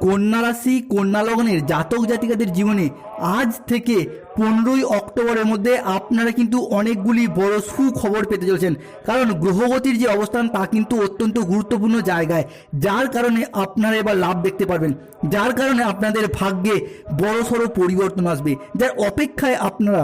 কন্যা রাশি, কন্যা লগ্নের জাতক জাতিকাদের জীবনে আজ থেকে পনেরোই অক্টোবরের মধ্যে আপনারা কিন্তু অনেকগুলি বড় সুখবর পেতে চলেছেন। কারণ গ্রহগতির যে অবস্থান, তা কিন্তু অত্যন্ত গুরুত্বপূর্ণ জায়গায়। যার কারণে আপনারা এবার লাভ দেখতে পারবেন। যার কারণে আপনাদের ভাগ্যে বড়সড় পরিবর্তন আসবে। যার অপেক্ষায় আপনারা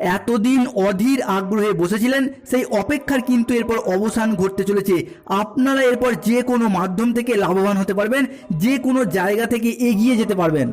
এতদিন অধীর আগ্রহে বসেছিলেন, সেই অপেক্ষার কিন্তু এরপর অবসান ঘটতে চলেছে। আপনারা এরপর যে কোনো মাধ্যম থেকে লাভবান হতে পারবেন, যে কোনো জায়গা থেকে এগিয়ে যেতে পারবেন।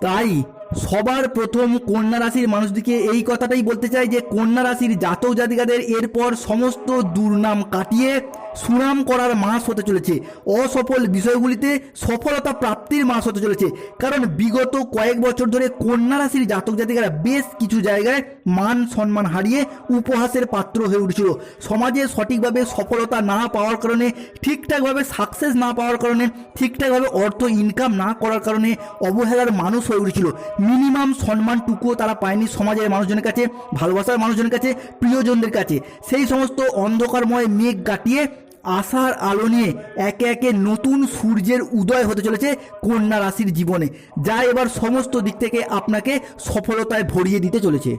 তাই সবার প্রথম কন্যা রাশির মানুষদিকে এই কথাটাই বলতে চাই যে, কন্যা রাশির জাতক জাতিকাদের এরপর সমস্ত দুর্নাম কাটিয়ে সুনাম করার মাস হতে চলেছে। অসফল বিষয়গুলিতে সফলতা প্রাপ্তির মাস হতে চলেছে। কারণ বিগত কয়েক বছর ধরে কন্যা রাশির জাতক জাতিকারা বেশ কিছু জায়গায় মান সম্মান হারিয়ে উপহাসের পাত্র হয়ে উঠেছিল। সমাজে সঠিকভাবে সফলতা না পাওয়ার কারণে, ঠিকঠাকভাবে সাকসেস না পাওয়ার কারণে, ঠিকঠাকভাবে অর্থ ইনকাম না করার কারণে অবহেলার মানুষ হয়ে উঠেছিল। মিনিমাম সম্মানটুকুও তারা পায়নি সমাজের মানুষজনের কাছে, ভালোবাসার মানুষজনের কাছে, প্রিয়জনদের কাছে। সেই সমস্ত অন্ধকারময় মেঘ কাটিয়ে আশার আলো নিয়ে একে একে নতুন সূর্যের উদয় হতে চলেছে কন্যা রাশির জীবনে, যা এবার সমস্ত দিক থেকে আপনাকে সফলতায় ভরিয়ে দিতে চলেছে।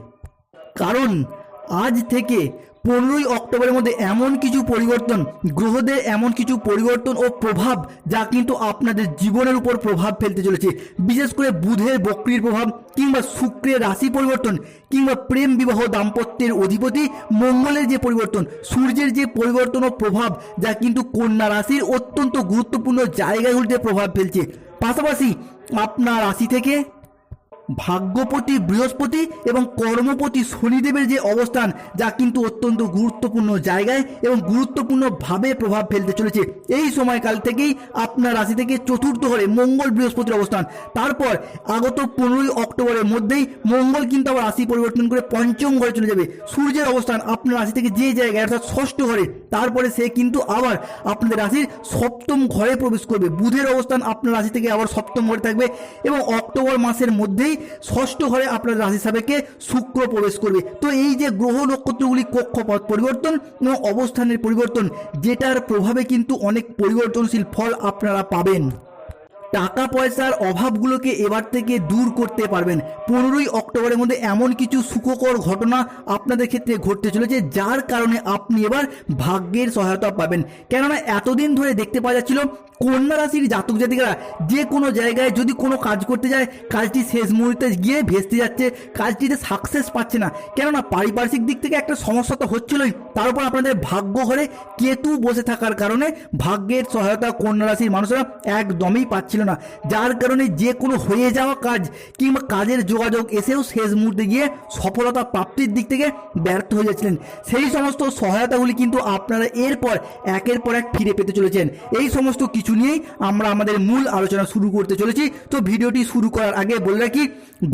কারণ আজ থেকে পনেরোই অক্টোবরের মধ্যে এমন কিছু পরিবর্তন, গ্রহদের এমন কিছু পরিবর্তন ও প্রভাব যা কিন্তু আপনাদের জীবনের উপর প্রভাব ফেলতে চলেছে। বিশেষ করে বুধের বক্রির প্রভাব কিংবা শুক্রের রাশি পরিবর্তন কিংবা প্রেম বিবাহ দাম্পত্যের অধিপতি মঙ্গলের যে পরিবর্তন, সূর্যের যে পরিবর্তন ও প্রভাব যা কিন্তু কন্যা রাশির অত্যন্ত গুরুত্বপূর্ণ জায়গাগুলিতে প্রভাব ফেলছে। পাশাপাশি আপনার রাশি থেকে ভাগ্যপতি, বৃহস্পতি এবং কর্মপতি শনিদেবের যে অবস্থান, যা কিন্তু অত্যন্ত গুরুত্বপূর্ণ জায়গায় এবং গুরুত্বপূর্ণভাবে প্রভাব ফেলতে চলেছে। এই সময়কাল থেকেই আপনার রাশি থেকে চতুর্থ ঘরে মঙ্গল বৃহস্পতির অবস্থান। তারপর আগত পনেরোই অক্টোবরের মধ্যেই মঙ্গল কিন্তু আবার রাশি পরিবর্তন করে পঞ্চম ঘরে চলে যাবে। সূর্যের অবস্থান আপনার রাশি থেকে যে জায়গায়, অর্থাৎ ষষ্ঠ ঘরে, তারপরে সে কিন্তু আবার আপনাদের রাশির সপ্তম ঘরে প্রবেশ করবে। বুধের অবস্থান আপনার রাশি থেকে আবার সপ্তম ঘরে থাকবে এবং অক্টোবর মাসের মধ্যেই ষষ্ঠ ঘরে আপনার রাশি সাপেক্ষে শুক্র প্রবেশ করবে। তো এই যে গ্রহ নক্ষত্রগুলি কক্ষপথ পরিবর্তন এবং অবস্থানের পরিবর্তন, যেটার প্রভাবে কিন্তু অনেক পরিবর্তনশীল ফল আপনারা পাবেন। টাকা পয়সার অভাবগুলোকে এবার থেকে দূর করতে পারবেন। পনেরোই অক্টোবরের মধ্যে এমন কিছু সুখকর ঘটনা আপনাদের ক্ষেত্রে ঘটতে চলেছে, যার কারণে আপনি এবার ভাগ্যের সহায়তা পাবেন। কেননা এতদিন ধরে দেখতে পাওয়া যাচ্ছিল, কন্যা রাশির জাতক জাতিকারা যে কোনো জায়গায় যদি কোনো কাজ করতে যায়, কাজটি শেষ মুহূর্তে গিয়ে ভেস্তে যাচ্ছে, কাজটিতে সাকসেস পাচ্ছে না। কেননা পারিপার্শ্বিক দিক থেকে একটা সমস্যা তো হচ্ছিলই। তার উপর আপনাদের ভাগ্য ঘরে কেতু বসে থাকার কারণে ভাগ্যের সহায়তা কন্যা রাশির মানুষরা একদমই পাচ্ছিল না। যার কারণে যে কোনো হয়ে যাওয়া কাজ কিংবা কাজের যোগাযোগ এসেও শেষ মুহূর্তে গিয়ে সফলতা প্রাপ্তির দিক থেকে ব্যর্থ হয়ে যাচ্ছিলেন। সেই সমস্ত সহায়তাগুলি কিন্তু আপনারা এরপর, একের পর এক ফিরে পেতে চলেছেন। এই সমস্ত কিছু নিয়েই আমরা আমাদের মূল আলোচনা শুরু করতে চলেছি। তো ভিডিওটি শুরু করার আগে বলে রাখি,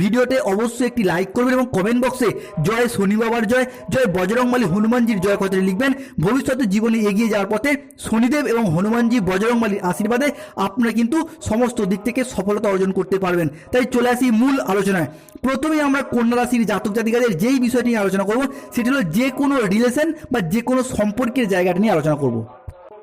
ভিডিওতে অবশ্যই একটি লাইক করবেন এবং কমেন্ট বক্সে জয় শনি বাবার জয় জয় বজরংবলী হনুমানজির জয় কথাটি লিখবেন। ভবিষ্যতে জীবনে এগিয়ে যাওয়ার পথে শনিদেব এবং হনুমানজি বজরংবলীর আশীর্বাদে আপনারা কিন্তু সমস্ত দিক থেকে সফলতা অর্জন করতে পারবেন। তাই চলে আসি মূল আলোচনায়। প্রথমেই আমরা কন্যা রাশির জাতক জাতিকাদের যেই বিষয়টি নিয়ে আলোচনা করব, সেটি হলো যে কোনো রিলেশন বা যে কোনো সম্পর্কের জায়গাটা নিয়ে আলোচনা করব।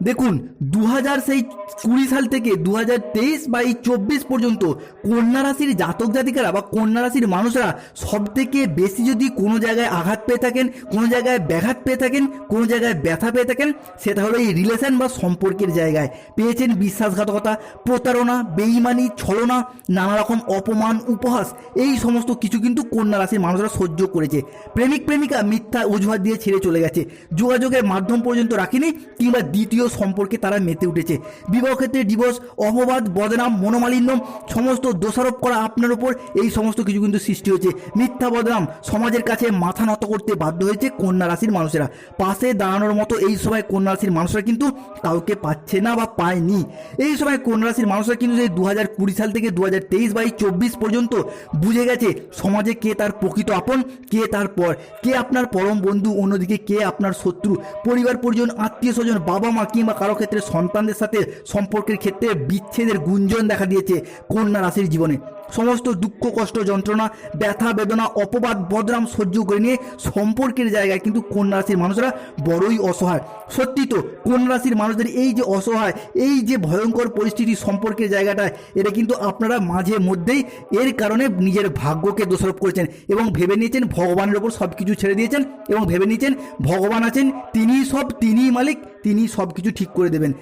দেখুন দু হাজার সেই কুড়ি সাল থেকে দু হাজার তেইশ বা এই চব্বিশ পর্যন্ত কন্যা রাশির জাতক জাতিকারা বা কন্যা রাশির মানুষরা সব থেকে বেশি যদি কোনো জায়গায় আঘাত পেয়ে থাকেন, কোনো জায়গায় ব্যাঘাত পেয়ে থাকেন, কোনো জায়গায় ব্যথা পেয়ে থাকেন সেটা হলো এই রিলেশন বা সম্পর্কের জায়গায়। পেয়েছেন বিশ্বাসঘাতকতা, প্রতারণা, বেইমানি, ছলনা নানা রকম অপমান, উপহাস, এই সমস্ত কিছু কিন্তু কন্যা রাশির মানুষরা সহ্য করেছে। প্রেমিক প্রেমিকা মিথ্যা অজুহাত দিয়ে ছেড়ে চলে গেছে। যোগাযোগের মাধ্যম পর্যন্ত রাখেনি কিংবা দ্বিতীয় সম্পর্কে তারা মেতে উঠেছে। বিবাহ ক্ষেত্রে ডিভোর্স অপবাদ, বদনাম, মনোমালিন্য, সমস্ত দোষারোপ করা আপনার উপর, এই সমস্ত কিছু কিন্তু সৃষ্টি হয়েছে। মিথ্যা বদনাম সমাজের কাছে মাথা নত করতে বাধ্য হয়েছে কন্যা রাশির মানুষেরা। পাশে দাঁড়ানোর মতো এই সময় কন্যা রাশির মানুষরা কিন্তু কাউকে পাচ্ছে না বা পায়নি। এই সময় কন্যা রাশির মানুষরা কিন্তু এই দু কুড়ি সাল থেকে দু হাজার তেইশ বা এই চব্বিশ পর্যন্ত বুঝে গেছে সমাজে কে তার প্রকৃত আপন, কে তার পর। কে আপনার পরম বন্ধু, অন্যদিকে কে আপনার শত্রু? পরিবার পরিজন, আত্মীয় স্বজন বাবা মা কিংবা কারও ক্ষেত্রে সন্তানদের সাথে সম্পর্কের ক্ষেত্রে বিচ্ছেদের গুঞ্জন দেখা দিয়েছে কন্যা রাশির জীবনে। সমস্ত দুঃখ, কষ্ট, যন্ত্রণা, ব্যথা, বেদনা, অপবাদ, বদনাম সহ্য করে নিয়ে সম্পর্কের জায়গায় কিন্তু কন্যা রাশির মানুষরা বড়ই অসহায়। সত্যি তো, কন্যা রাশির মানুষদের এই যে অসহায়, এই যে ভয়ঙ্কর পরিস্থিতি সম্পর্কের জায়গাটায়, এটা কিন্তু আপনারা মাঝে মধ্যেই এর কারণে নিজের ভাগ্যকে দোষারোপ করেছেন এবং ভেবে নিয়েছেন ভগবানের ওপর সব কিছু ছেড়ে দিয়েছেন এবং ভেবে নিয়েছেন ভগবান আছেন, তিনিই সব, তিনিই মালিক তিনি সব কিছু ঠিক করে দেবেন।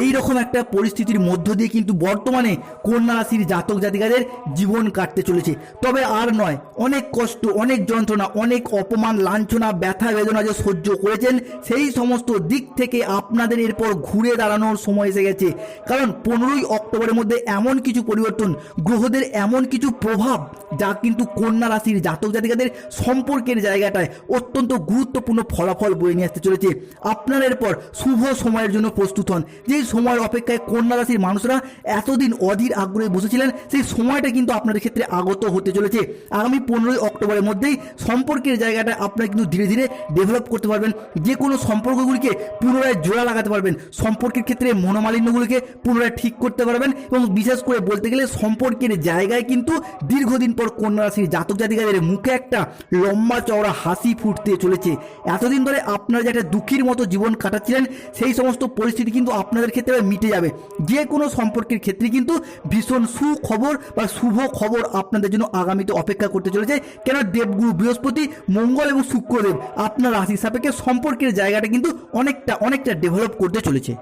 এই রকম একটা পরিস্থিতির মধ্য দিয়ে কিন্তু বর্তমানে কন্যা রাশির জাতক জাতিকাদের জীবন কাটতে চলেছে। তবে আর নয়, অনেক কষ্ট, অনেক যন্ত্রণা, অনেক অপমান, লাঞ্ছনা, ব্যথা, বেদনা যে সহ্য করেছেন, সেই সমস্ত দিক থেকে আপনাদের এরপর ঘুরে দাঁড়ানোর সময় এসে গেছে। কারণ পনেরোই অক্টোবরের মধ্যে এমন কিছু পরিবর্তন, গ্রহদের এমন কিছু প্রভাব, যা কিন্তু কন্যা রাশির জাতক জাতিকাদের সম্পর্কের জায়গাটায় অত্যন্ত গুরুত্বপূর্ণ ফলাফল বয়ে নিয়ে আসতে চলেছে। আপনার এরপর শুভ সময়ের জন্য প্রস্তুত হন। যেই সময়ের অপেক্ষায় কন্যা রাশির মানুষরা এতদিন অধীর আগ্রহে বসেছিলেন, সেই সময়টা কিন্তু আপনাদের ক্ষেত্রে আগত হতে চলেছে। আগামী পনেরোই অক্টোবরের মধ্যেই সম্পর্কের জায়গাটা আপনারা কিন্তু ধীরে ধীরে ডেভেলপ করতে পারবেন। যে কোনো সম্পর্কগুলিকে পুনরায় জোড়া লাগাতে পারবেন। সম্পর্কের ক্ষেত্রে মনোমালিন্যগুলিকে পুনরায় ঠিক করতে পারবেন এবং বিশেষ করে বলতে গেলে সম্পর্কের জায়গায় কিন্তু দীর্ঘদিন পর কন্যা রাশির জাতক জাতিকাদের মুখে একটা লম্বা চওড়া হাসি ফুটতে চলেছে। এতদিন ধরে আপনারা যে একটা দুঃখীর মতো জীবন কাটাচ্ছিলেন, সেই সমস্ত পরিস্থিতি কিন্তু আপনাদের ক্ষেত্রে মিটে যাবে। যে কোনো সম্পর্কের ক্ষেত্রে কিন্তু ভীষণ সুখবর বা শুভ খবর আপনাদের জন্য আগামীতে অপেক্ষা করতে চলেছে। কেন? দেবগুরু বৃহস্পতি, মঙ্গল এবং শুক্রদেব আপনার রাশি সাপেক্ষে সম্পর্কের জায়গাটা কিন্তু অনেকটা অনেকটা ডেভেলপ করতে চলেছে।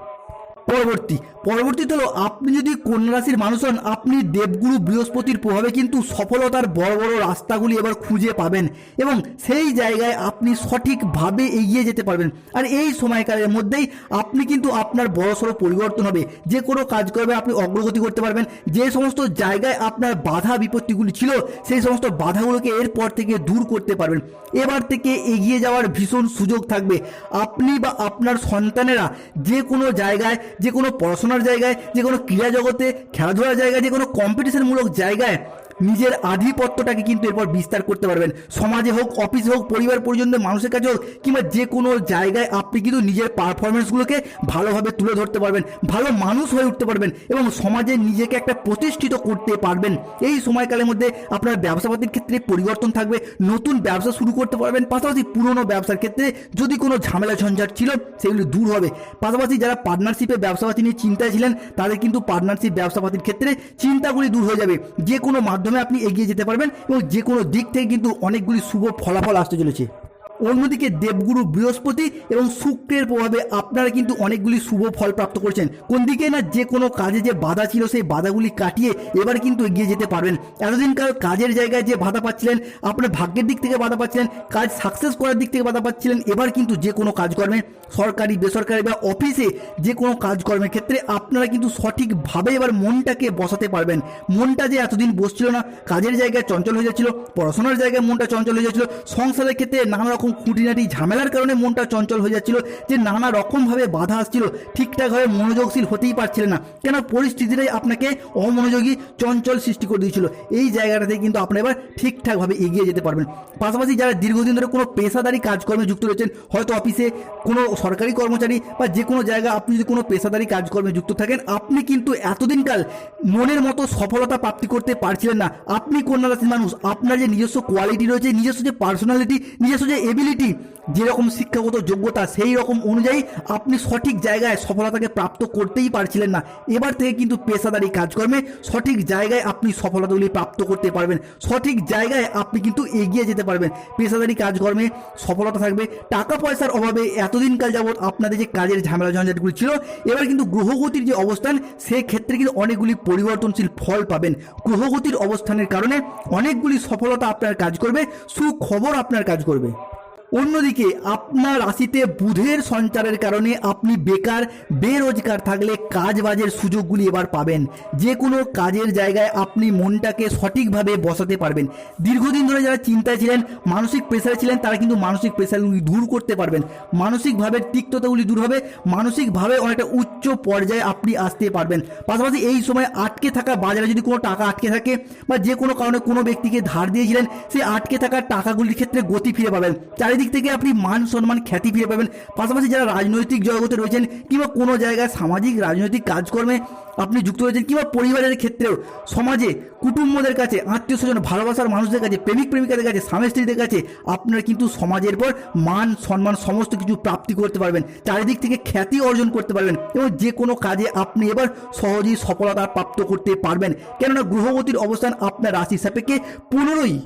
পরবর্তী পরবর্তী হলো আপনি যদি কন্যা রাশির মানুষ হন, আপনি দেবগুরু বৃহস্পতির প্রভাবে কিন্তু সফলতার বড় বড় রাস্তাগুলি এবার খুঁজে পাবেন এবং সেই জায়গায় আপনি সঠিকভাবে এগিয়ে যেতে পারবেন। আর এই সময়কালের মধ্যেই আপনি কিন্তু আপনার বড়সড় পরিবর্তন হবে। যে কোনো কাজ করবে আপনি অগ্রগতি করতে পারবেন। যে সমস্ত জায়গায় আপনার বাধা বিপত্তিগুলি ছিল, সেই সমস্ত বাধাগুলোকে এরপর থেকে দূর করতে পারবেন। এবার থেকে এগিয়ে যাওয়ার ভীষণ সুযোগ থাকবে। আপনি বা আপনার সন্তানেরা যে কোনো জায়গায় যে কোনো পড়াশোনার জায়গায় যে কোনো ক্রীড়া জগতে খেলাধুলার জায়গায় যে কোনো কম্পিটিশনমূলক জায়গায় নিজের আধিপত্যটাকে কিন্তু এরপর বিস্তার করতে পারবেন। সমাজে হোক, অফিসে হোক, পরিবার পরিজনদের, মানুষের কাছে হোক, কিংবা যে কোনো জায়গায় আপনি কিন্তু নিজের পারফরমেন্সগুলোকে ভালোভাবে তুলে ধরতে পারবেন, ভালো মানুষ হয়ে উঠতে পারবেন এবং সমাজে নিজেকে একটা প্রতিষ্ঠিত করতে পারবেন। এই সময়কালের মধ্যে আপনার ব্যবসাপাতির ক্ষেত্রে পরিবর্তন থাকবে, নতুন ব্যবসা শুরু করতে পারবেন, পাশাপাশি পুরনো ব্যবসার ক্ষেত্রে যদি কোনো ঝামেলা ঝঞ্ঝাট ছিল, সেগুলি দূর হবে। পাশাপাশি যারা পার্টনারশিপে ব্যবসাপাতি নিয়ে চিন্তায় ছিলেন, তাদের কিন্তু পার্টনারশিপ ব্যবসাপাতির ক্ষেত্রে চিন্তাগুলি দূর হয়ে যাবে। যে কোনো মাধ্যমে আপনি এগিয়ে যেতে পারবেন এবং যে কোনো দিক থেকে কিন্তু অনেকগুলি শুভ ফলাফল আসতে চলেছে। অন্যদিকে দেবগুরু বৃহস্পতি এবং শুক্রের প্রভাবে আপনারা কিন্তু অনেকগুলি শুভ ফল প্রাপ্ত করছেন। কোন দিকে না যে কোনো কাজে যে বাধা ছিল, সেই বাধাগুলি কাটিয়ে এবার কিন্তু এগিয়ে যেতে পারবেন। এতদিনকার কাজের জায়গায় যে বাধা পাচ্ছিলেন, আপনার ভাগ্যের দিক থেকে বাধা পাচ্ছিলেন, কাজ সাকসেস করার দিক থেকে বাধা পাচ্ছিলেন, এবার কিন্তু যে কোনো কাজকর্মে, সরকারি, বেসরকারি বা অফিসে যে কোনো কাজকর্মের ক্ষেত্রে আপনারা কিন্তু সঠিকভাবে এবার মনটাকে বসাতে পারবেন। মনটা যে এতদিন বসছিল না, কাজের জায়গায় চঞ্চল হয়ে যাচ্ছিল, পড়াশোনার জায়গায় মনটা চঞ্চল হয়ে যাচ্ছিল, সংসারের ক্ষেত্রে নানা রকম খুঁটিনাটি ঝামেলার কারণে মনটা চঞ্চল হয়ে যাচ্ছিল, যে নানা রকমভাবে বাধা আসছিল, ঠিকঠাকভাবে মনোযোগশীল হতেই পারছিলেন না। কেন পরিস্থিতিটাই আপনাকে অমনোযোগী চঞ্চল সৃষ্টি করে দিয়েছিল? এই জায়গাটাতে কিন্তু আপনারা এবার ঠিকঠাকভাবে এগিয়ে যেতে পারবেন। পাশাপাশি যারা দীর্ঘদিন ধরে কোনো পেশাদারি কাজকর্মে যুক্ত রয়েছেন, হয়তো অফিসে কোনো সরকারি কর্মচারী বা যে কোনো জায়গায় আপনি যদি কোনো পেশাদারি কাজকর্মে যুক্ত থাকেন, আপনি কিন্তু এতদিনকাল মনের মতো সফলতা প্রাপ্তি করতে পারছিলেন না। আপনি কন্যা রাশির মানুষ, আপনার যে নিজস্ব কোয়ালিটি রয়েছে, নিজস্ব যে পার্সোনালিটি নিজস্ব যে এবিলিটি যেরকম শিক্ষাগত যোগ্যতা, সেই রকম অনুযায়ী আপনি সঠিক জায়গায় সফলতাকে প্রাপ্ত করতেই পারছিলেন না। এবার থেকে কিন্তু পেশাদারি কাজকর্মে সঠিক জায়গায় আপনি সফলতাগুলি প্রাপ্ত করতে পারবেন। সঠিক জায়গায় আপনি কিন্তু এগিয়ে যেতে পারবেন। পেশাদারি কাজকর্মে সফলতা থাকবে। টাকা পয়সার অভাবে এতদিনকাল যাবৎ আপনাদের যে কাজের ঝামেলা, ঝঞ্ঝাটগুলি ছিল, এবার কিন্তু গ্রহগতির যে অবস্থান সেক্ষেত্রে কিন্তু অনেকগুলি পরিবর্তনশীল ফল পাবেন। গ্রহগতির অবস্থানের কারণে অনেকগুলি সফলতা আপনার কাজ করবে, সুখবর আপনার কাজ করবে। অন্যদিকে আপনার রাশিতে বুধের সঞ্চারের কারণে আপনি বেকার, বেরোজগার থাকলে কাজ বাজের সুযোগগুলি এবার পাবেন। যে কোনো কাজের জায়গায় আপনি মনটাকে সঠিকভাবে বসাতে পারবেন। দীর্ঘদিন ধরে যারা চিন্তায় ছিলেন, মানসিক প্রেসারে ছিলেন, তারা কিন্তু মানসিক প্রেসারগুলি দূর করতে পারবেন। মানসিকভাবে তিক্ততাগুলি দূর হবে, মানসিকভাবে অনেকটা উচ্চ পর্যায়ে আপনি আসতে পারবেন। পাশাপাশি এই সময় আটকে থাকা বাজারে যদি কোনো টাকা আটকে থাকে বা যে কোনো কারণে কোনো ব্যক্তিকে ধার দিয়েছিলেন, সেই আটকে থাকা টাকাগুলির ক্ষেত্রে গতি ফিরে পাবেন। চারিদিকে চারিদিক থেকে আপনি মান, সম্মান, খ্যাতি ফিরে পাবেন। পাশাপাশি যারা রাজনৈতিক জগতে রয়েছেন কিংবা কোনো জায়গায় সামাজিক, রাজনৈতিক কাজকর্মে আপনি যুক্ত রয়েছেন কিংবা পরিবারের ক্ষেত্রেও, সমাজে, কুটুম্বদের কাছে, আত্মীয় স্বজন, ভালোবাসার মানুষদের কাছে, প্রেমিক প্রেমিকাদের কাছে, স্বামী স্ত্রীদের কাছে আপনারা কিন্তু সমাজের পর মান, সম্মান, সমস্ত কিছু প্রাপ্তি করতে পারবেন। চারিদিক থেকে খ্যাতি অর্জন করতে পারবেন এবং যে কোনো কাজে আপনি এবার সহজেই সফলতা প্রাপ্ত করতে পারবেন। কেননা গ্রহগতির অবস্থান আপনার রাশি সাপেক্ষে পনেরোই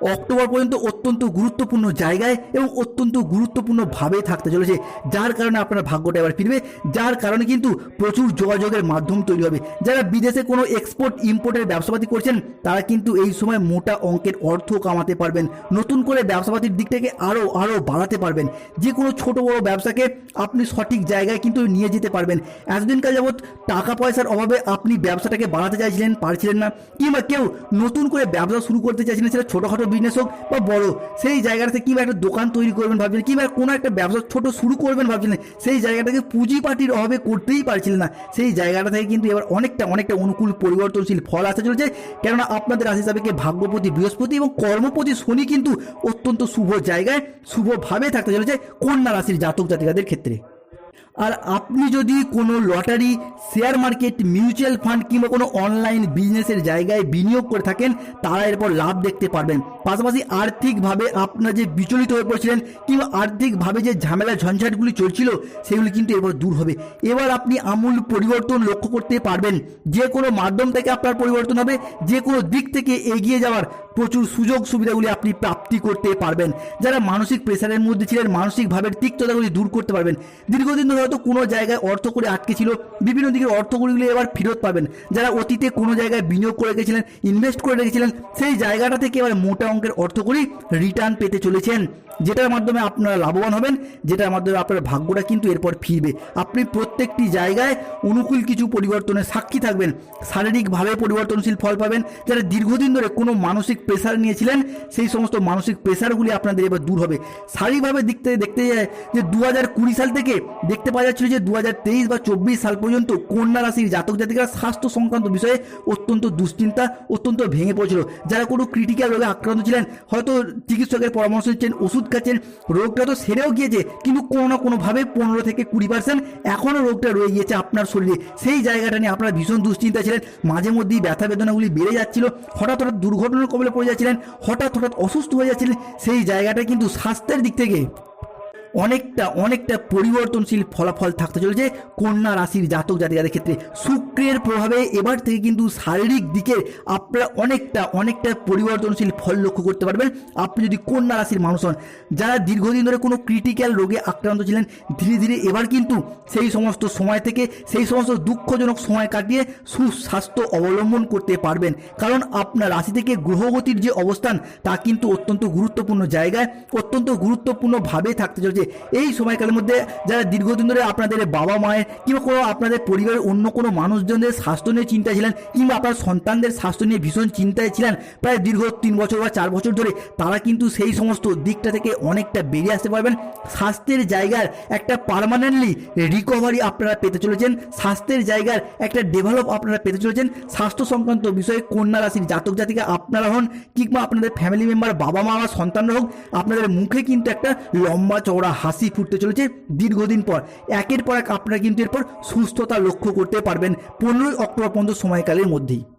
অক্টোবর পর্যন্ত অত্যন্ত গুরুত্বপূর্ণ জায়গায় এবং অত্যন্ত গুরুত্বপূর্ণভাবে থাকতে চলেছে, যার কারণে আপনার ভাগ্যটা এবার ফিরবে, যার কারণে কিন্তু প্রচুর যোগাযোগের মাধ্যম তৈরি হবে। যারা বিদেশে কোনো এক্সপোর্ট ইম্পোর্টের ব্যবসাপাতি করছেন, তারা কিন্তু এই সময় মোটা অঙ্কের অর্থ কামাতে পারবেন। নতুন করে ব্যবসাপাতির দিক থেকে আরও আরও বাড়াতে পারবেন। যে কোনো ছোট বড় ব্যবসাকে আপনি সঠিক জায়গায় কিন্তু নিয়ে যেতে পারবেন। এতদিনকার যাবৎ টাকা পয়সার অভাবে আপনি ব্যবসাটাকে বাড়াতে চাইছিলেন, পারছিলেন না, কিংবা কেউ নতুন করে ব্যবসা শুরু করতে চাইছিলেন, সেটা ছোটোখাটো বিজনেস হোক বা বড়, সেই জায়গাটাতে কিংবা একটা দোকান তৈরি করবেন ভাবছিলেন কিংবা কোনো একটা ব্যবসা ছোট শুরু করবেন ভাবছিলেন সেই জায়গাটাকে পুঁজিপাটির অভাবে করতেই পারছিলেন না। সেই জায়গাটা থেকে কিন্তু এবার অনেকটা অনেকটা অনুকূল পরিবর্তনশীল ফল আসতে চলেছে। কেননা আপনাদের রাশি হিসাবে ভাগ্যপতি বৃহস্পতি এবং কর্মপতি শনি কিন্তু অত্যন্ত শুভ জায়গায় শুভভাবে থাকতে চলেছে কন্যা রাশির জাতক জাতিকাদের ক্ষেত্রে। আর আপনি যদি কোনো lottery share market mutual fund কিংবা কোনো অনলাইন বিজনেসের জায়গায় বিনিয়োগ করে থাকেন, তারা এরপর লাভ দেখতে পারবেন। পাশাপাশি আর্থিকভাবে আপনার যে বিচলিত হয়ে পড়ছিলেন কিংবা আর্থিকভাবে যে ঝামেলা ঝঞ্ঝাটগুলি চলছিল, সেগুলি কিন্তু এবার দূর হবে। এবার আপনি আমূল পরিবর্তন লক্ষ্য করতে পারবেন। যে কোনো মাধ্যম থেকে আপনার পরিবর্তন হবে, যে কোনো দিক থেকে এগিয়ে যাওয়ার প্রচুর সুযোগ সুবিধাগুলি আপনি প্রাপ্তি করতে পারবেন। যারা মানসিক প্রেশারের মধ্যে ছিলেন মানসিকভাবে তিক্ততাগুলি দূর করতে পারবেন। দীর্ঘদিন ধরে হয়তো কোনো জায়গায় অর্থ করে আটকে ছিল, বিভিন্ন দিকের অর্থগুলিগুলি এবার ফেরত পাবেন। যারা অতীতে কোনো জায়গায় বিনিয়োগ করে রেখেছিলেন ইনভেস্ট করে রেখেছিলেন, সেই জায়গাটা থেকে এবার মোটা অঙ্কের অর্থগুলি রিটার্ন পেতে চলেছেন। যেটার মাধ্যমে আপনারা লাভবান হবেন, যেটার মাধ্যমে আপনার ভাগ্যটা কিন্তু এরপর ফিরবে। আপনি প্রত্যেকটি জায়গায় অনুকূল কিছু পরিবর্তনের সাক্ষী থাকবেন, শারীরিকভাবে পরিবর্তনশীল ফল পাবেন। যারা দীর্ঘদিন ধরে কোনো মানসিক প্রেশার নিয়েছিলেন, সেই সমস্ত মানসিক প্রেশারগুলি আপনাদের এবার দূর হবে। শারীরিকভাবে দেখতে দেখতে যায় যে দু হাজার কুড়ি সাল থেকে দেখতে পাওয়া যাচ্ছিল যে দু হাজার তেইশ বা চব্বিশ সাল পর্যন্ত কন্যা রাশির জাতক জাতিকারা স্বাস্থ্য সংক্রান্ত বিষয়ে অত্যন্ত দুশ্চিন্তা, অত্যন্ত ভেঙে পড়ছিল। যারা কোনো ক্রিটিক্যাল রোগে আক্রান্ত ছিলেন, হয়তো চিকিৎসকের পরামর্শ নিচ্ছেন, ওষুধ খাচ্ছেন রোগটা তো সেরেও গিয়েছে, কিন্তু কোনো না কোনোভাবে পনেরো থেকে কুড়ি পার্সেন্ট এখনও রোগটা রয়ে গিয়েছে আপনার শরীরে। সেই জায়গাটা নিয়ে আপনারা ভীষণ দুশ্চিন্তা ছিলেন, মাঝে মধ্যেই ব্যথা বেদনাগুলি বেড়ে যাচ্ছিল, হঠাৎ হঠাৎ দুর্ঘটনার কবলে পড়ে যাচ্ছিলেন, হঠাৎ হঠাৎ অসুস্থ হয়ে যাচ্ছিলেন, সেই জায়গাটা কিন্তু স্বাস্থ্যের দিক থেকে অনেকটা অনেকটা পরিবর্তনশীল ফলাফল থাকতে চলেছে কন্যা রাশির জাতক জাতিকাদের ক্ষেত্রে। শুক্রের প্রভাবে এবার থেকে কিন্তু শারীরিক দিকে আপনারা অনেকটা অনেকটা পরিবর্তনশীল ফল লক্ষ্য করতে পারবেন। আপনি যদি কন্যা রাশির মানুষ হন, যারা দীর্ঘদিন ধরে কোনো ক্রিটিক্যাল রোগে আক্রান্ত ছিলেন, ধীরে ধীরে এবার কিন্তু সেই সমস্ত সময় থেকে সেই সমস্ত দুঃখজনক সময় কাটিয়ে সুস্বাস্থ্য অবলম্বন করতে পারবেন। কারণ আপনার রাশি থেকে গ্রহগতির যে অবস্থান, তা কিন্তু অত্যন্ত গুরুত্বপূর্ণ জায়গায়, অত্যন্ত গুরুত্বপূর্ণভাবে থাকতে চলেছে। এই সময়কালের মধ্যে যারা দীর্ঘদিন ধরে আপনাদের বাবা মায়ের কিংবা কোনো আপনাদের পরিবারের অন্য কোনো মানুষজনদের স্বাস্থ্য নিয়ে চিন্তা ছিলেন কিংবা আপনার সন্তানদের স্বাস্থ্য নিয়ে ভীষণ চিন্তায় ছিলেন, প্রায় দীর্ঘ তিন বছর বা চার বছর ধরে, তারা কিন্তু সেই সমস্ত দিকটা থেকে অনেকটা বেরিয়ে আসতে পারবেন। স্বাস্থ্যের জায়গার একটা পারমানেন্টলি রিকভারি আপনারা পেতে চলেছেন। স্বাস্থ্যের জায়গার একটা ডেভেলপ আপনারা পেতে চলেছেন। স্বাস্থ্য সংক্রান্ত বিষয়ে কন্যা রাশির জাতক জাতিকা আপনারা হন কিংবা আপনাদের ফ্যামিলি মেম্বার বাবা মা বা সন্তানরা হোক, আপনাদের মুখে কিন্তু একটা লম্বা চওড়া হাসি ফুটতে চলেছে দীর্ঘদিন পর। একের পর এক আপনারা কিন্তু এরপর সুস্থতা লক্ষ্য করতে পারবেন পনেরোই অক্টোবর পর্যন্ত সময়কালের মধ্যেই।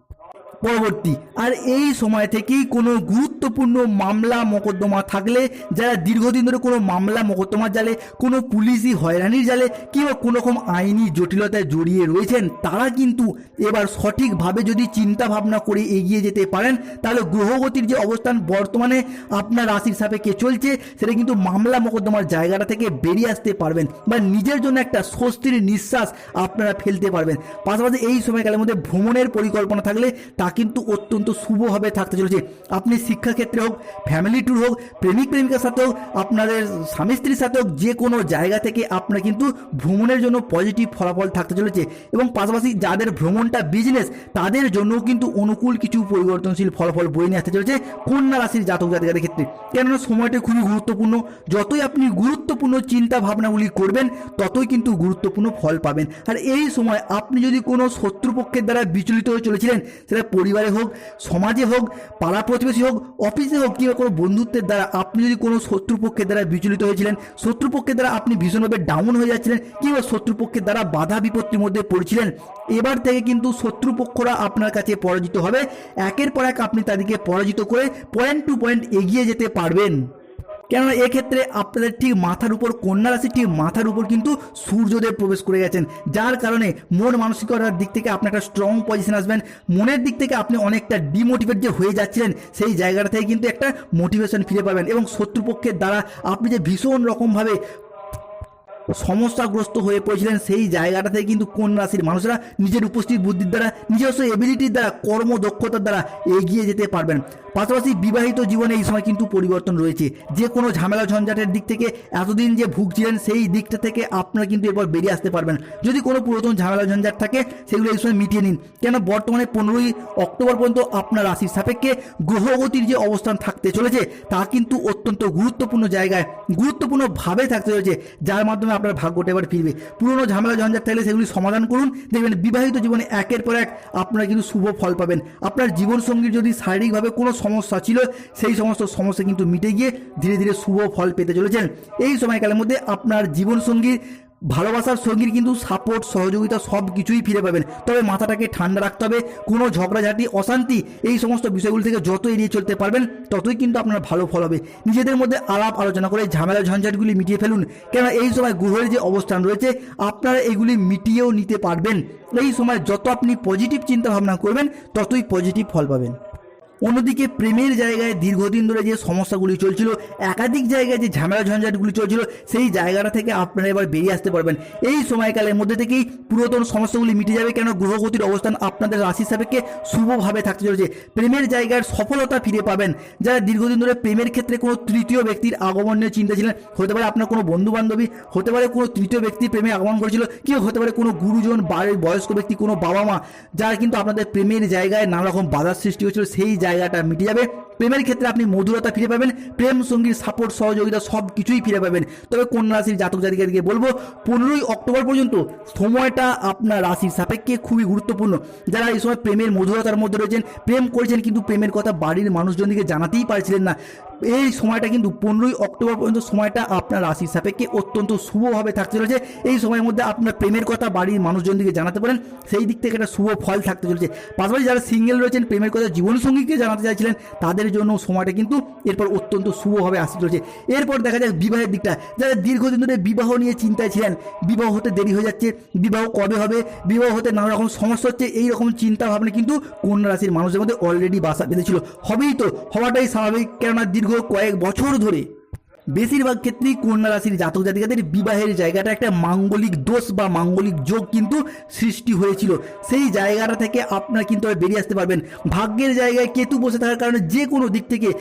পরবর্তী। আর এই সময় থেকেই কোনো গুরুত্বপূর্ণ মামলা মোকদ্দমা থাকলে, যারা দীর্ঘদিন ধরে কোনো মামলা মোকদ্দমার জালে, কোনো পুলিশি হয়রানির জালে কিংবা কোনো রকম আইনি জটিলতায় জড়িয়ে রয়েছেন, তারা কিন্তু এবার সঠিকভাবে যদি চিন্তা ভাবনা করে এগিয়ে যেতে পারেন, তাহলে গ্রহগতির যে অবস্থান বর্তমানে আপনার রাশির সাপেক্ষে চলছে, সেটা কিন্তু মামলা মোকদ্দমার জায়গাটা থেকে বেরিয়ে আসতে পারবেন বা নিজের জন্য একটা স্বস্তির নিঃশ্বাস আপনারা ফেলতে পারবেন। পাশাপাশি এই সময়কালের মধ্যে ভ্রমণের পরিকল্পনা থাকলে তা কিন্তু অত্যন্ত শুভভাবে থাকতে চলেছে। আপনি শিক্ষাক্ষেত্রে হোক ফ্যামিলি ট্যুর হোক, প্রেমিক প্রেমিকার সাথে হোক, আপনাদের স্বামী স্ত্রীর সাথে হোক, যে কোনো জায়গা থেকে আপনার কিন্তু ভ্রমণের জন্য পজিটিভ ফলাফল থাকতে চলেছে। এবং পাশাপাশি যাদের ভ্রমণটা বিজনেস তাদের জন্যও কিন্তু অনুকূল কিছু পরিবর্তনশীল ফলাফল বয়ে নিয়ে আসতে চলেছে কন্যা রাশির জাতক জাতিকাদের ক্ষেত্রে। কেননা সময়টা খুবই গুরুত্বপূর্ণ। যতই আপনি গুরুত্বপূর্ণ চিন্তা ভাবনাগুলি করবেন, ততই কিন্তু গুরুত্বপূর্ণ ফল পাবেন। আর এই সময় আপনি যদি কোনো শত্রুপক্ষের দ্বারা বিচলিত হয়ে চলেছিলেন, সেটা পরিবারে হোক, সমাজে হোক, পাড়া প্রতিবেশী হোক অফিসে হোক, কিংবা কোনো বন্ধুত্বের দ্বারা আপনি যদি কোনো শত্রুপক্ষের দ্বারা বিচলিত হয়েছিলেন, শত্রুপক্ষের দ্বারা আপনি ভীষণভাবে ডাউন হয়ে যাচ্ছিলেন, কিংবা শত্রুপক্ষের দ্বারা বাধা বিপত্তির মধ্যে পড়েছিলেন, এবার থেকে কিন্তু শত্রুপক্ষরা আপনার কাছে পরাজিত হবে। একের পর এক আপনি তাদেরকে পরাজিত করে পয়েন্ট টু পয়েন্ট এগিয়ে যেতে পারবেন। কেননা এক্ষেত্রে আপনাদের ঠিক মাথার উপর, কন্যা রাশি ঠিক মাথার উপর কিন্তু সূর্যদেব প্রবেশ করে গেছেন। যার কারণে মন মানসিকতার দিক থেকে আপনি একটা স্ট্রং পজিশন আসবেন। মনের দিক থেকে আপনি অনেকটা ডিমোটিভেট যে হয়ে যাচ্ছিলেন, সেই জায়গাটা থেকে কিন্তু একটা মোটিভেশন ফিরে পাবেন এবং শত্রুপক্ষের দ্বারা আপনি যে ভীষণ রকমভাবে সমস্যাগ্রস্ত হয়ে পড়েছিলেন সেই জায়গাটা থেকে কিন্তু কোন রাশির মানুষরা নিজের উপস্থিত বুদ্ধির দ্বারা, নিজস্ব এবিলিটির দ্বারা, কর্মদক্ষতার দ্বারা এগিয়ে যেতে পারবেন। পাশাপাশি বিবাহিত জীবনে এই সময় কিন্তু পরিবর্তন রয়েছে। যে কোনো ঝামেলা ঝঞ্ঝাটের দিক থেকে এতদিন যে ভুগছিলেন সেই দিকটা থেকে আপনারা কিন্তু এরপর বেরিয়ে আসতে পারবেন। যদি কোনো পুরাতন ঝামেলা ঝঞ্ঝাট থাকে, সেগুলো এই সময় মিটিয়ে নিন। কেন বর্তমানে পনেরোই অক্টোবর পর্যন্ত আপনার রাশির সাপেক্ষে গ্রহগতির যে অবস্থান থাকতে চলেছে, তা কিন্তু অত্যন্ত গুরুত্বপূর্ণ জায়গায়, গুরুত্বপূর্ণভাবে থাকতে চলেছে। যার মাধ্যমে আপনার ভাগ্যটা এবার ফিরবে। পুরনো ঝামেলা ঝঞ্ঝাট থাকলে সেগুলি সমাধান করুন। দেখবেন বিবাহিত জীবনে একের পর এক আপনারা কিন্তু শুভ ফল পাবেন। আপনার জীবনসঙ্গীর যদি শারীরিকভাবে কোনো সমস্যা ছিল, সেই সমস্ত সমস্যা কিন্তু মিটে গিয়ে ধীরে ধীরে শুভ ফল পেতে চলেছেন। এই সময়কালের মধ্যে আপনার জীবনসঙ্গীর ভালোবাসার সঙ্গীর কিন্তু সাপোর্ট সহযোগিতা সব কিছুই ফিরে পাবেন। তবে মাথাটাকে ঠান্ডা রাখতে হবে, কোনো ঝগড়াঝাটি, অশান্তি, এই সমস্ত বিষয়গুলি থেকে যত এড়িয়ে চলতে পারবেন, ততই কিন্তু আপনার ভালো ফল হবে। নিজেদের মধ্যে আলাপ আলোচনা করে ঝামেলা ঝঞ্ঝাটগুলি মিটিয়ে ফেলুন। কেন এই সময় গ্রহের যে অবস্থান রয়েছে, আপনারা এগুলি মিটিয়েও নিতে পারবেন। এই সময় যত আপনি পজিটিভ চিন্তা ভাবনা করবেন, ততই পজিটিভ ফল পাবেন। অন্যদিকে প্রেমের জায়গায় দীর্ঘদিন ধরে যে সমস্যাগুলি চলছিল, একাধিক জায়গায় যে ঝামেলা ঝঞ্ঝাটগুলি চলছিল, সেই জায়গাটা থেকে আপনারা এবার বেরিয়ে আসতে পারবেন। এই সময়কালের মধ্যে থেকেই পুরাতন সমস্যাগুলি মিটে যাবে কেন? গ্রহগতির অবস্থান আপনাদের রাশি সাপেক্ষে শুভভাবে থাকতে চলেছে। প্রেমের জায়গার সফলতা ফিরে পাবেন। যারা দীর্ঘদিন ধরে প্রেমের ক্ষেত্রে কোনো তৃতীয় ব্যক্তির আগমন নিয়ে চিন্তা ছিলেন, হতে পারে আপনার কোনো বন্ধু বান্ধবী হতে পারে কোনো তৃতীয় ব্যক্তি প্রেমে আগমন করেছিল, কেউ হতে পারে কোনো গুরুজন, বাড়ির বয়স্ক ব্যক্তি, কোনো বাবা মা যারা কিন্তু আপনাদের প্রেমের জায়গায় নানা রকম বাধার সৃষ্টি হয়েছিল, সেই জায়গাটা মিটে যাবে। প্রেমের ক্ষেত্রে আপনি মধুরতা ফিরে পাবেন, প্রেম, সঙ্গীর সাপোর্ট সহযোগিতা সব কিছুই ফিরে পাবেন। তবে কন্যা রাশির জাতক জাতিকাদেরকে বলব, পনেরোই অক্টোবর পর্যন্ত সময়টা আপনার রাশির সাপেক্ষে খুবই গুরুত্বপূর্ণ। যারা এই সময় প্রেমের মধুরতার মধ্যে রয়েছেন, প্রেম করেছেন কিন্তু প্রেমের কথা বাড়ির মানুষজনকে জানাতেই পারছিলেন না। এই সময়টা কিন্তু পনেরোই অক্টোবর পর্যন্ত সময়টা আপনার রাশির সাপেক্ষে অত্যন্ত শুভভাবে থাকতে চলেছে। এই সময়ের মধ্যে আপনার প্রেমের কথা বাড়ির মানুষজনকে জানাতে পারেন, সেই দিক থেকে একটা শুভ ফল থাকতে চলেছে। পাশাপাশি যারা সিঙ্গেল রয়েছেন, প্রেমের কথা জীবনসঙ্গীকে জানাতে চাইছিলেন, তাদের জন্য সময়টা কিন্তু এরপর অত্যন্ত শুভভাবে আসতে চলেছে। এরপর দেখা যাক বিবাহের দিকটা। যারা দীর্ঘদিন ধরে বিবাহ নিয়ে চিন্তায় ছিলেন, বিবাহ হতে দেরি হয়ে যাচ্ছে, বিবাহ কবে হবে, বিবাহ হতে নানা রকম সমস্যা হচ্ছে এই রকম চিন্তা ভাবনা কিন্তু কন্যা রাশির মানুষের মধ্যে অলরেডি বাসা বেঁধেছিল। হবেই তো, হওয়াটাই স্বাভাবিক। কেননা দীর্ঘ কয়েক বছর ধরে বেশিরভাগ ক্ষেত্রেই কন্যা রাশির জাতক জাতিকাদের বিবাহের জায়গাটা একটা মাঙ্গলিক দোষ বা মাঙ্গলিক যোগ কিন্তু সৃষ্টি হয়েছিল। সেই জায়গাটা থেকে আপনারা কিন্তু বেরিয়ে আসতে পারবেন। ভাগ্যের জায়গায় কেতু বসে থাকার কারণে যে কোনো দিক থেকে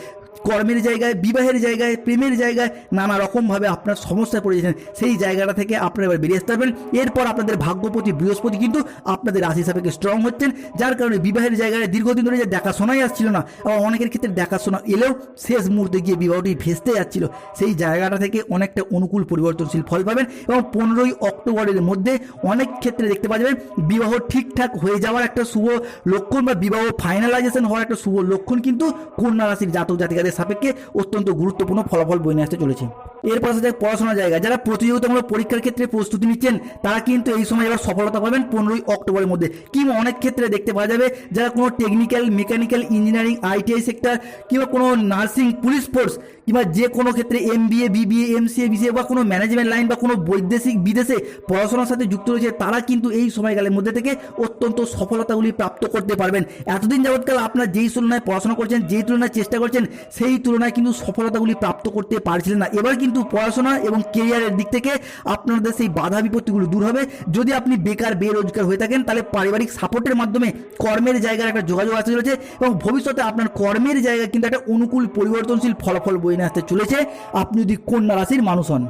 কর্মের জায়গায়, বিবাহের জায়গায়, প্রেমের জায়গায় নানা রকমভাবে আপনার সমস্যায় পড়ে যাচ্ছেন সেই জায়গাটা থেকে আপনারা এবার বেরিয়ে আসতে পারবেন। এরপর আপনাদের ভাগ্যপতি বৃহস্পতি কিন্তু আপনাদের রাশি সাপেক্ষে স্ট্রং হচ্ছেন, যার কারণে বিবাহের জায়গায় দীর্ঘদিন ধরে যে দেখাশোনাই আসছিল না, আবার অনেকের ক্ষেত্রে দেখাশোনা এলেও শেষ মুহূর্তে গিয়ে বিবাহটি ভেস্তে যাচ্ছিল। সেই জায়গাটা থেকে অনেকটা অনুকূল পরিবর্তনশীল ফল পাবেন এবং পনেরোই অক্টোবরের মধ্যে অনেক ক্ষেত্রে দেখতে পাওয়া যাবে বিবাহ ঠিকঠাক হয়ে যাওয়ার একটা শুভ লক্ষণ বা বিবাহ ফাইনালাইজেশন হওয়ার একটা শুভ লক্ষণ কিন্তু কন্যা রাশির জাতক জাতিকাদের সাপেক্ষে অত্যন্ত গুরুত্বপূর্ণ ফলাফল বই নিয়ে আসতে চলেছে। এরপর যায় পড়াশোনার জায়গা, যারা প্রতিযোগিতামূলক পরীক্ষার ক্ষেত্রে প্রস্তুতি নিচ্ছেন, তারা কিন্তু এই সময় এবার সফলতা পাবেন পনেরোই অক্টোবরের মধ্যে। কিংবা অনেক ক্ষেত্রে দেখতে পাওয়া যাবে, যারা কোনো technical mechanical engineering ITI sector কিংবা কোনো নার্সিং পুলিশ ফোর্স কিংবা যে কোনো ক্ষেত্রে M BA BBA MCA BCA বা কোনো ম্যানেজমেন্ট লাইন বা কোনো বৈদেশিক বিদেশে পড়াশোনার সাথে যুক্ত রয়েছে, তারা কিন্তু এই সময়কালের মধ্যে থেকে অত্যন্ত সফলতাগুলি প্রাপ্ত করতে পারবেন। এতদিন যাবৎকাল আপনার যেই তুলনায় পড়াশোনা করছেন, যেই তুলনায় চেষ্টা করছেন, সেই তুলনায় কিন্তু সফলতাগুলি প্রাপ্ত করতে পারছিলেন না। এবার কিন্তু পড়াশোনা এবং কেরিয়ারের দিক থেকে আপনাদের সেই বাধা বিপত্তিগুলো দূর হবে। যদি আপনি বেকার, বেরোজগার হয়ে থাকেন, তাহলে পারিবারিক সাপোর্টের মাধ্যমে কর্মের জায়গার একটা যোগাযোগ আসতে চলেছে এবং ভবিষ্যতে আপনার কর্মের জায়গা কিন্তু একটা অনুকূল, পরিবর্তনশীল ফলাফল বয়ে আসতে চলেছে। আপনি যদি কন্যা রাশির মানুষ হন।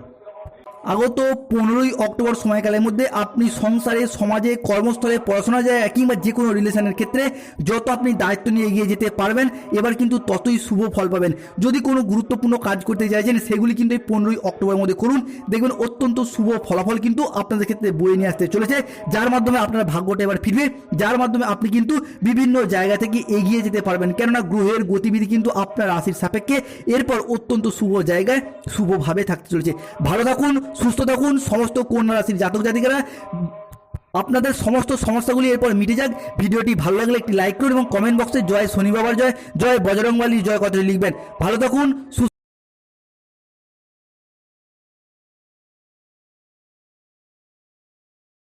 আগত পনেরোই অক্টোবর সময়কালের মধ্যে আপনি সংসারে, সমাজে, কর্মস্থলে পড়াশোনা যায় কিংবা যে কোনো রিলেশনের ক্ষেত্রে যত আপনি দায়িত্ব নিয়ে এগিয়ে যেতে পারবেন, এবার কিন্তু ততই শুভ ফল পাবেন। যদি কোনো গুরুত্বপূর্ণ কাজ করতে চাইছেন, সেগুলি কিন্তু এই পনেরোই অক্টোবরের মধ্যে করুন। দেখবেন অত্যন্ত শুভ ফলাফল কিন্তু আপনাদের ক্ষেত্রে বয়ে নিয়ে আসতে চলেছে, যার মাধ্যমে আপনার ভাগ্যটা এবার ফিরবে, যার মাধ্যমে আপনি কিন্তু বিভিন্ন জায়গা থেকে এগিয়ে যেতে পারবেন। কেননা গ্রহের গতিবিধি কিন্তু আপনার রাশির সাপেক্ষে এরপর অত্যন্ত শুভ জায়গায় শুভভাবে থাকতে চলেছে। ভালো থাকুন সুস্থ থাকুন, সমস্ত কন্যা রাশির জাতক জাতিকারা। আপনাদের সমস্ত সমস্যাগুলি এরপর মিটে যাক। ভিডিওটি ভালো লাগলে একটি লাইক করুন এবং কমেন্ট বক্সে জয় শনি বাবার জয় জয় বজরংবালী, জয় কথাটি লিখবেন। ভালো থাকুন, সুস্থ